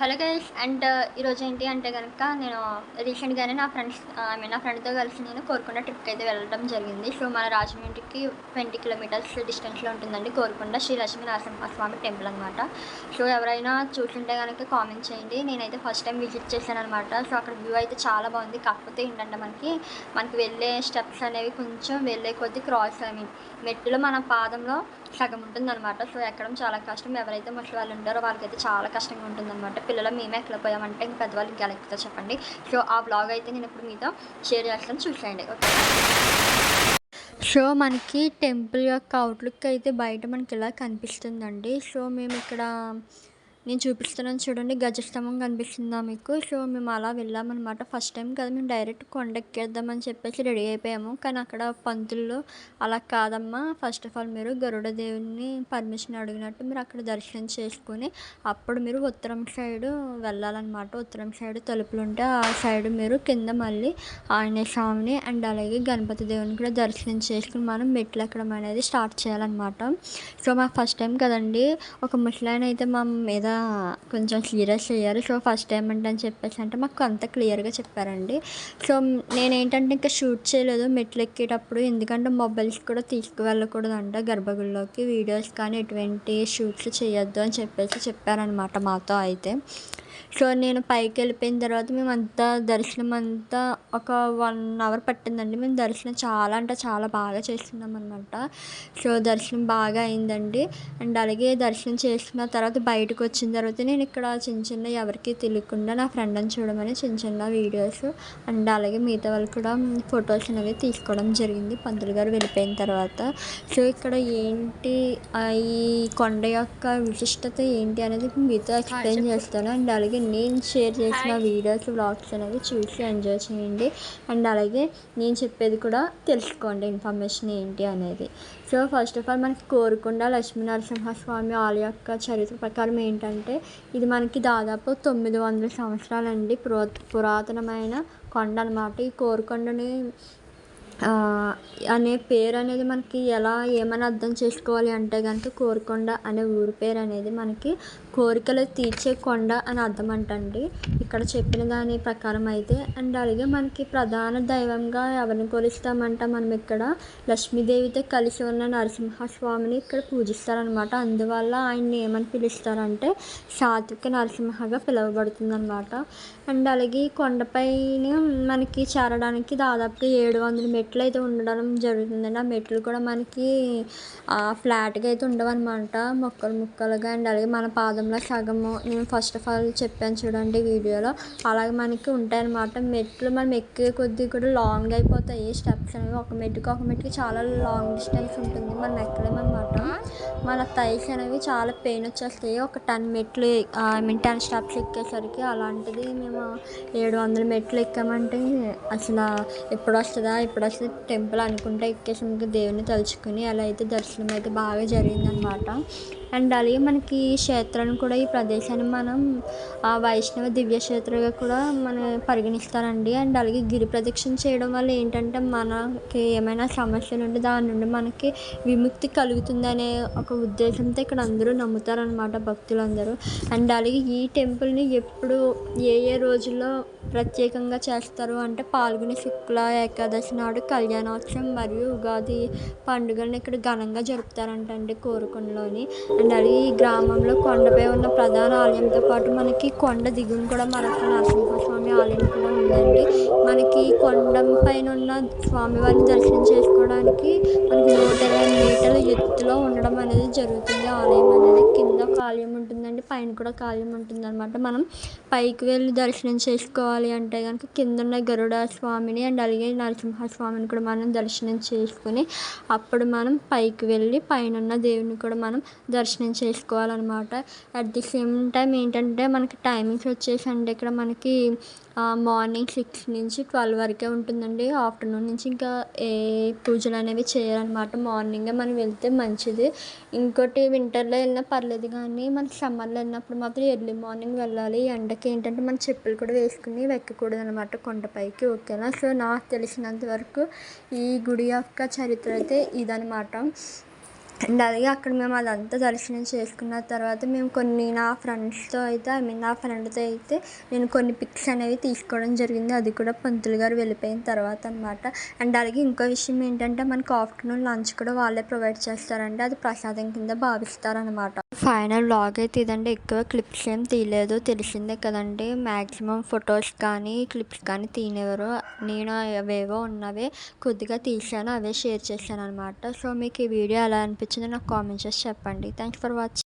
Hello guys and uh, ఈరోజు ఏంటి అంటే కనుక నేను రీసెంట్గానే నా ఫ్రెండ్స్ uh, ఐ మీన్ నా ఫ్రెండ్తో కలిసి నేను కోరుకొండ ట్రిప్కి అయితే వెళ్ళడం జరిగింది. సో మన రాజమండ్రికి ట్వంటీ కిలోమీటర్స్ డిస్టెన్స్లో ఉంటుందండి కోరుకొండ శ్రీ లక్ష్మీ నరసింహస్వామి టెంపుల్ అనమాట సో ఎవరైనా చూసుంటే కనుక కామెంట్ చేయండి. నేనైతే ఫస్ట్ టైం విజిట్ చేశాను అనమాట సో అక్కడ వ్యూ అయితే చాలా బాగుంది. కాకపోతే ఏంటంటే మనకి మనకి వెళ్ళే స్టెప్స్ అనేవి కొంచెం వెళ్ళే కొద్ది క్రాస్ ఐ మీన్ మెట్టులో మన పాదంలో సగం ఉంటుందన్నమాట. సో ఎక్కడం చాలా కష్టం. ఎవరైతే ముసలి వాళ్ళు ఉంటారో వాళ్ళకైతే చాలా కష్టంగా ఉంటుందన్నమాట. పిల్లలు మేమే ఎక్కలేకపోయామంటే ఇంకా పెద్దవాళ్ళు ఇంకా ఎక్కుతారు చెప్పండి. సో ఆ బ్లాగ్ అయితే నేను ఇప్పుడు మీతో షేర్ చేస్తాను. చూసేయండి ఓకే సో మనకి టెంపుల్ యొక్క అవుట్లుక్ అయితే బయట మనకి ఇలా కనిపిస్తుందండి? సో మేము ఇక్కడ నేను చూపిస్తున్నాను చూడండి గజస్తంభం కనిపిస్తుందా మీకు? సో మేము అలా వెళ్ళామన్నమాట. ఫస్ట్ టైం కదా మేము డైరెక్ట్ కొండెక్కేద్దామని చెప్పేసి రెడీ అయిపోయాము. కానీ అక్కడ పంతుల్లో అలా కాదమ్మా. ఫస్ట్ ఆఫ్ ఆల్ మీరు గరుడ దేవుని పర్మిషన్ అడిగినట్టు మీరు అక్కడ దర్శనం చేసుకుని అప్పుడు మీరు ఉత్తరం సైడ్ వెళ్ళాలన్నమాట. ఉత్తరం సైడ్ తలుపులు ఉంటే ఆ సైడ్ మీరు కింద మళ్ళీ ఆంజనేయ స్వామిని అండ్ అలాగే గణపతి దేవుని కూడా దర్శనం చేసుకుని మనం మెట్లు ఎక్కడం అనేది స్టార్ట్ చేయాలన్నమాట. సో మాకు ఫస్ట్ టైం కదండి ఒక ముసలాయన అయితే మా మీద కొంచెం సీరియస్ చేయాలి సో ఫస్ట్ టైం అంటే అని చెప్పేసి అంటే మాకు అంత క్లియర్గా చెప్పారండి. సో నేనేంటంటే ఇంకా షూట్ చేయలేదు. మెట్లు ఎక్కేటప్పుడు ఎందుకంటే మొబైల్స్ కూడా తీసుకువెళ్ళకూడదంట. గర్భగుడిలోకి వీడియోస్ కానీ ఎటువంటి షూట్స్ చేయొద్దు అని చెప్పేసి చెప్పారనమాట మాతో అయితే. సో నేను పైకి వెళ్ళిపోయిన తర్వాత మేమంతా దర్శనం అంతా ఒక వన్ అవర్ పట్టిందండి. మేము దర్శనం చాలా అంటే చాలా బాగా చేసుకున్నాం అనమాట సో దర్శనం బాగా అయిందండి. అండ్ అలాగే దర్శనం చేసుకున్న తర్వాత బయటకు వచ్చిన తర్వాత నేను ఇక్కడ చిన్న చిన్న ఎవరికి తెలియకుండా నా ఫ్రెండ్ని చూడమని చిన్న చిన్న వీడియోస్ అండ్ అలాగే మిగతా వాళ్ళు కూడా ఫొటోస్ అనేవి తీసుకోవడం జరిగింది. పంతులు గారు వెళ్ళిపోయిన తర్వాత. సో ఇక్కడ ఏంటి ఈ కొండ యొక్క విశిష్టత ఏంటి అనేది మీతో ఎక్స్ప్లెయిన్ చేస్తాను. అండ్ అలాగే నేను షేర్ చేసిన వీడియోస్ వ్లాగ్స్ అనేవి చూసి ఎంజాయ్ చేయండి. అండ్ అలాగే నేను చెప్పేది కూడా తెలుసుకోండి ఇన్ఫర్మేషన్ ఏంటి అనేది. సో ఫస్ట్ ఆఫ్ ఆల్ మనకి కోరుకొండ లక్ష్మీ నరసింహస్వామి ఆలయ యొక్క చరిత్ర ప్రకారం ఏంటంటే ఇది మనకి దాదాపు తొమ్మిది వందల సంవత్సరాలండి పురా పురాతనమైన కొండ అనమాట ఈ కోరుకొండని అనే పేరు అనేది మనకి ఎలా ఏమని అర్థం చేసుకోవాలి అంటే కనుక కోరుకొండ అనే ఊరి పేరు అనేది మనకి కోరికలు తీర్చే కొండ అని అర్థం అంటండి ఇక్కడ చెప్పిన దాని ప్రకారం అయితే అండ్ అలాగే మనకి ప్రధాన దైవంగా ఎవరిని కొలుస్తామంటే మనం ఇక్కడ లక్ష్మీదేవితో కలిసి ఉన్న నరసింహస్వామిని ఇక్కడ పూజిస్తారనమాట అందువల్ల ఆయన్ని ఏమని పిలుస్తారంటే సాత్విక నరసింహగా పిలువబడుతుంది అనమాట అండ్ అలాగే కొండపైన మనకి చేరడానికి దాదాపుగా ఏడు వందల మెట్లు మెట్లు అయితే ఉండడం జరుగుతుందండి. ఆ మెట్లు కూడా మనకి ఫ్లాట్గా అయితే ఉండవన్నమాట. ముక్కలు ముక్కలుగా అండ్ అలాగే మన పాదంలో సగము నేను ఫస్ట్ ఆఫ్ ఆల్ చెప్పాను చూడండి వీడియోలో అలాగే మనకి ఉంటాయన్నమాట. మెట్లు మనం ఎక్కే కొద్దీ కూడా లాంగ్ అయిపోతాయి. స్టెప్స్ అనేవి ఒక మెట్టుకి ఒక మెట్టుకి చాలా లాంగ్ డిస్టెన్స్ ఉంటుంది మనం ఎక్కలేమన్నమాట మన థైస్ అనేవి చాలా పెయిన్ వచ్చేస్తాయి. ఒక టెన్ మెట్లు ఐ మీన్ టెన్ స్టెప్స్ ఎక్కేసరికి అలాంటిది మేము ఏడు వందల మెట్లు ఎక్కామంటే అసలు ఎప్పుడు వస్తుందా ఎప్పుడు వస్తుంది టెంపుల్ అనుకుంటే ఎక్కేసి ఇంకా దేవుని తలుచుకుని అలా అయితే దర్శనం అయితే బాగా జరిగిందనమాట అండ్ అలాగే మనకి క్షేత్రాన్ని కూడా ఈ ప్రదేశాన్ని మనం వైష్ణవ దివ్య క్షేత్రంగా కూడా మన పరిగణిస్తారండి. అండ్ అలాగే గిరి ప్రదక్షిణ చేయడం వల్ల ఏంటంటే మనకి ఏమైనా సమస్యలు ఉంటే దాని నుండి మనకి విముక్తి కలుగుతుందనే ఒక ఉద్దేశంతో ఇక్కడ అందరూ నమ్ముతారనమాట భక్తులందరూ. అండ్ అలాగే ఈ టెంపుల్ని ఎప్పుడు ఏ ఏ రోజుల్లో ప్రత్యేకంగా చేస్తారు అంటే పాల్గొని శుక్ల ఏకాదశి నాడు కళ్యాణోత్సవం మరియు ఉగాది పండుగలను ఇక్కడ ఘనంగా జరుపుతారంటండి కోరుకొండలోని. అండ్ అది ఈ గ్రామంలో కొండపై ఉన్న ప్రధాన ఆలయంతో పాటు మనకి కొండ దిగువన కూడా మరొక నరసింహస్వామి ఆలయం కూడా ఉందండి. మనకి కొండ పైన ఉన్న స్వామివారిని దర్శనం చేసుకోవడానికి మనకి నూట ఇరవై మీటర్ల ఎత్తులో ఉండడం అనేది జరుగుతుంది. ఆలయం అనేది కింద ఒక ఆలయం ఉంటుందండి. పైన కూడా ఒక ఆలయం ఉంటుంది అనమాట మనం పైకి వెళ్ళి దర్శనం చేసుకోవాలి అంటే కనుక కింద ఉన్న గరుడ స్వామిని అండ్ అలాగే నరసింహస్వామిని కూడా మనం దర్శనం చేసుకుని అప్పుడు మనం పైకి వెళ్ళి పైన ఉన్న దేవుని కూడా మనం దర్శనం దర్శనం చేసుకోవాలన్నమాట అట్ ది సేమ్ టైం ఏంటంటే మనకి టైమింగ్స్ వచ్చేసి అంటే ఇక్కడ మనకి మార్నింగ్ సిక్స్ నుంచి ట్వెల్వ్ వరకే ఉంటుందండి. ఆఫ్టర్నూన్ నుంచి ఇంకా ఏ పూజలు అనేవి చేయాలన్నమాట మార్నింగే మనం వెళ్తే మంచిది. ఇంకోటి వింటర్లో వెళ్ళినా పర్లేదు కానీ మనకి సమ్మర్లో వెళ్ళినప్పుడు మాత్రం ఎర్లీ మార్నింగ్ వెళ్ళాలి. ఎండకి ఏంటంటే మన చెప్పులు కూడా వేసుకుని వెక్కకూడదు అనమాట కొండపైకి ఓకేనా? సో నాకు తెలిసినంత వరకు ఈ గుడి యొక్క చరిత్ర అయితే ఇదనమాట అండ్ అలాగే అక్కడ మేము అదంతా దర్శనం చేసుకున్న తర్వాత మేము కొన్ని నా ఫ్రెండ్స్తో అయితే ఐ మీన్ నా ఫ్రెండ్తో అయితే నేను కొన్ని పిక్స్ అనేవి తీసుకోవడం జరిగింది. అది కూడా పంతులు గారు వెళ్ళిపోయిన తర్వాత అనమాట అండ్ అలాగే ఇంకో విషయం ఏంటంటే మనకు ఆఫ్టర్నూన్ లంచ్ కూడా వాళ్ళే ప్రొవైడ్ చేస్తారండి. అది ప్రసాదం కింద భావిస్తారనమాట ఫైనల్ వ్లాగ్ అయితే ఇదండి ఎక్కువ క్లిప్స్ ఏం తీయలేదు. తెలిసిందే కదండి మ్యాక్సిమం ఫొటోస్ కానీ క్లిప్స్ కానీ తీనేవారు నేను అవేవో ఉన్నవే కొద్దిగా తీశాను అవే షేర్ చేశాను అనమాట సో మీకు ఈ వీడియో ఎలా అనిపించిందో నాకు కామెంట్ చేసి చెప్పండి. Thanks for watching